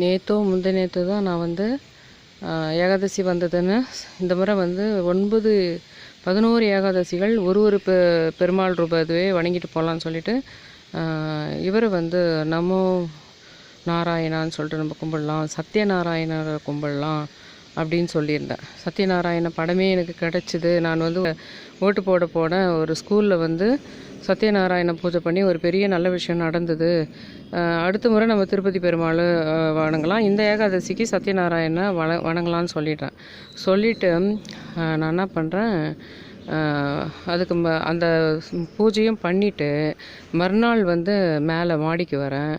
நேற்றோ முந்தைய நேற்று தான் நான் வந்து ஏகாதசி வந்ததுன்னு. இந்த முறை வந்து ஒன்பது பதினோரு ஏகாதசிகள் ஒரு ஒரு பெ பெருமாள் ரூப இதுவே வணங்கிட்டு போகலான்னு சொல்லிட்டு இவர் வந்து நமோ நாராயணான்னு சொல்லிட்டு நம்ம கும்பிடலாம் சத்யநாராயணரை கும்பிடலாம். அப்படின்னு சொல்லியிருந்தேன். சத்யநாராயண படமே எனக்கு கிடச்சிது. நான் வந்து ஓட்டு போட போனேன் ஒரு ஸ்கூலில் வந்து சத்யநாராயண பூஜை பண்ணி ஒரு பெரிய நல்ல விஷயம் நடந்தது. அடுத்த முறை நம்ம திருப்பதி பெருமாள் வணங்கலாம். இந்த ஏகாதசிக்கு சத்யநாராயண வண வணங்கலாம்னு சொல்லிட்டேன். சொல்லிவிட்டு நான் என்ன பண்ணுறேன் அதுக்கு ம அந்த பூஜையும் பண்ணிவிட்டு மறுநாள் வந்து மேலே மாடிக்கு வரேன்.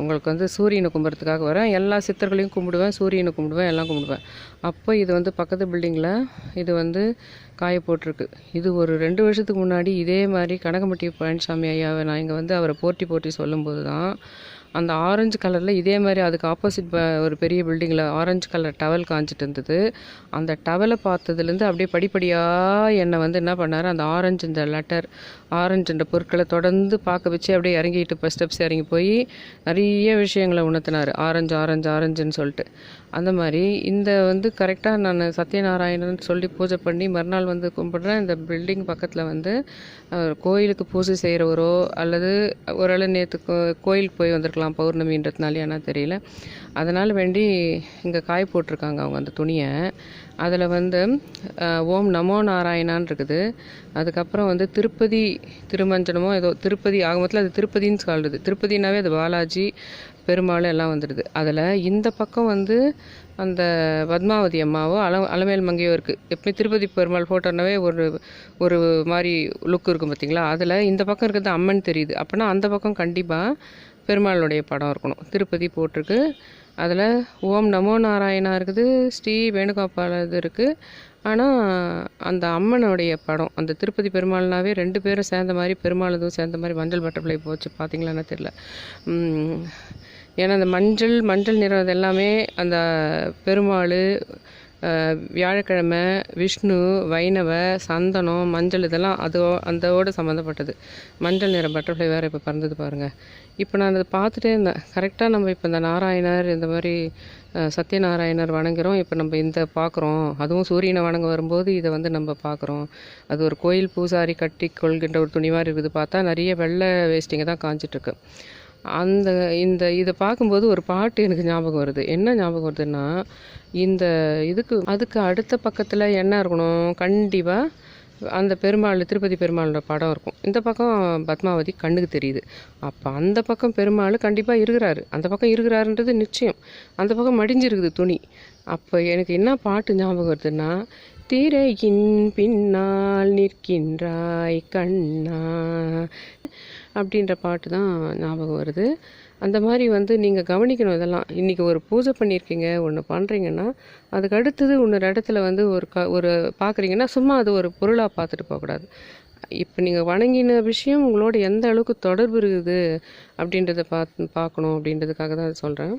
உங்களுக்கு வந்து சூரியனை கும்பிட்றதுக்காக வரேன். எல்லா சித்தர்களையும் கும்பிடுவேன் சூரியனை கும்பிடுவேன் எல்லாம் கும்பிடுவேன். அப்போ இது வந்து பக்கத்து பில்டிங்கில் இது வந்து காய போட்டிருக்கு. இது ஒரு ரெண்டு வருஷத்துக்கு முன்னாடி இதே மாதிரி கனகம்பட்டி பழனிசாமி ஐயாவை நான் இங்கே வந்து அவரை போட்டி போட்டி சொல்லும்போது தான் அந்த ஆரஞ்சு கலரில் இதே மாதிரி அதுக்கு ஆப்போசிட் ஒரு பெரிய பில்டிங்கில் ஆரஞ்சு கலர் டவல் காஞ்சிட்டு இருந்தது. அந்த டவலை பார்த்ததுலேருந்து அப்படியே படிப்படியாக என்னை வந்து என்ன பண்ணார் அந்த ஆரஞ்சு இந்த லெட்டர் ஆரஞ்சு இந்த பொருட்களை தொடர்ந்து பார்க்க வச்சு அப்படியே இறங்கிட்டு இப்போ ஸ்டெப்ஸ் இறங்கி போய் நிறைய விஷயங்களை உணர்த்தினார். ஆரஞ்சு ஆரஞ்சு ஆரஞ்சுன்னு சொல்லிட்டு. அந்த மாதிரி இந்த வந்து கரெக்டாக நான் சத்யநாராயணன் சொல்லி பூஜை பண்ணி மறுநாள் வந்து கும்பிட்றேன். இந்த பில்டிங் பக்கத்தில் வந்து கோயிலுக்கு பூஜை செய்கிறவரோ அல்லது ஒரு நேற்று கோயிலுக்கு போய் வந்திருக்கலாம். பௌர்ணமின்றதுனால என்ன தெரியல. அதனால் வேண்டி இங்கே காய போட்டிருக்காங்க அவங்க அந்த துணியை. அதில் வந்து ஓம் நமோ நாராயணான் இருக்குது. அதுக்கப்புறம் வந்து திருப்பதி திருமஞ்சனமோ ஏதோ திருப்பதி ஆக அது திருப்பதின்னு சொல்கிறது திருப்பதினாவே அது பாலாஜி பெருமாள் எல்லாம் வந்துடுது அதில் இந்த பக்கம் வந்து அந்த பத்மாவதி அம்மாவோ அல அலமேல் மங்கையோ இருக்குது எப்பவுமே திருப்பதி பெருமாள் ஃபோட்டோனாவே ஒரு ஒரு மாதிரி லுக் இருக்கும் பார்த்தீங்களா அதில் இந்த பக்கம் இருக்கிறது அம்மன் தெரியுது. அப்போனா அந்த பக்கம் கண்டிப்பாக பெருமாளுடைய படம் இருக்கணும். திருப்பதி போட்டிருக்கு. அதில் ஓம் நமோ நாராயணா இருக்குது ஸ்ரீ வேணுகோபால இது இருக்குது ஆனால் அந்த அம்மனுடைய படம் அந்த திருப்பதி பெருமாள்னாவே ரெண்டு பேரும் சேர்ந்த மாதிரி பெருமாள் இதுவும் சேர்ந்த மாதிரி மஞ்சள் பட்டர்ஃப்ளை போச்சு. பார்த்தீங்களான்னு தெரில ஏன்னா அந்த மஞ்சள் மஞ்சள் நிறம் எல்லாமே அந்த பெருமாள் வியாழக்கிழமை விஷ்ணு வைணவ சந்தனம் மஞ்சள் இதெல்லாம் அதோ அந்தோட சம்மந்தப்பட்டது மஞ்சள் நிறம் பட்டர்ஃப்ளை வேறு இப்போ பறந்தது பாருங்கள் இப்போ நான் அதை பார்த்துட்டே இருந்தேன். கரெக்டாக நம்ம இப்போ இந்த நாராயணர் இந்த மாதிரி சத்யநாராயணர் வணங்குகிறோம் இப்போ நம்ம இந்த பார்க்குறோம் அதுவும் சூரியனை வணங்க வரும்போது இதை வந்து நம்ம பார்க்குறோம் அது ஒரு கோயில் பூசாரி கட்டி கொள்கின்ற ஒரு துணி மாதிரி இருக்குது. பார்த்தா நிறைய வெள்ளை வேஸ்டிங்க தான் காஞ்சிட்ருக்கு அந்த இந்த இதை பார்க்கும்போது ஒரு பாட்டு எனக்கு ஞாபகம் வருது. என்ன ஞாபகம் வருதுன்னா இந்த இதுக்கு அதுக்கு அடுத்த பக்கத்தில் என்ன இருக்கணும்? கண்டிப்பாக அந்த பெருமாள் திருப்பதி பெருமாளோட படம் இருக்கும். இந்த பக்கம் பத்மாவதி கண்ணுக்கு தெரியுது. அப்போ அந்த பக்கம் பெருமாள் கண்டிப்பாக இருக்கிறாரு. அந்த பக்கம் இருக்கிறாருன்றது நிச்சயம். அந்த பக்கம் மடிஞ்சிருக்குது துணி. அப்போ எனக்கு என்ன பாட்டு ஞாபகம் வருதுன்னா திரையின் பின்னால் நிற்கின்றாய் கண்ணா அப்படின்ற பாட்டு தான் ஞாபகம் வருது. அந்த மாதிரி வந்து நீங்கள் கவனிக்கணும் இதெல்லாம். இன்றைக்கி ஒரு பூஜை பண்ணியிருக்கீங்க ஒன்று பண்ணுறீங்கன்னா அதுக்கு அடுத்தது இன்னொரு இடத்துல வந்து ஒரு க ஒரு பார்க்குறீங்கன்னா சும்மா அது ஒரு பொருளாக பார்த்துட்டு போகக்கூடாது இப்போ நீங்கள் வணங்கின விஷயம் உங்களோட எந்த அளவுக்கு தொடர்பு இருக்குது அப்படின்றத பார்த்து பார்க்கணும் அப்படின்றதுக்காக தான் சொல்கிறேன்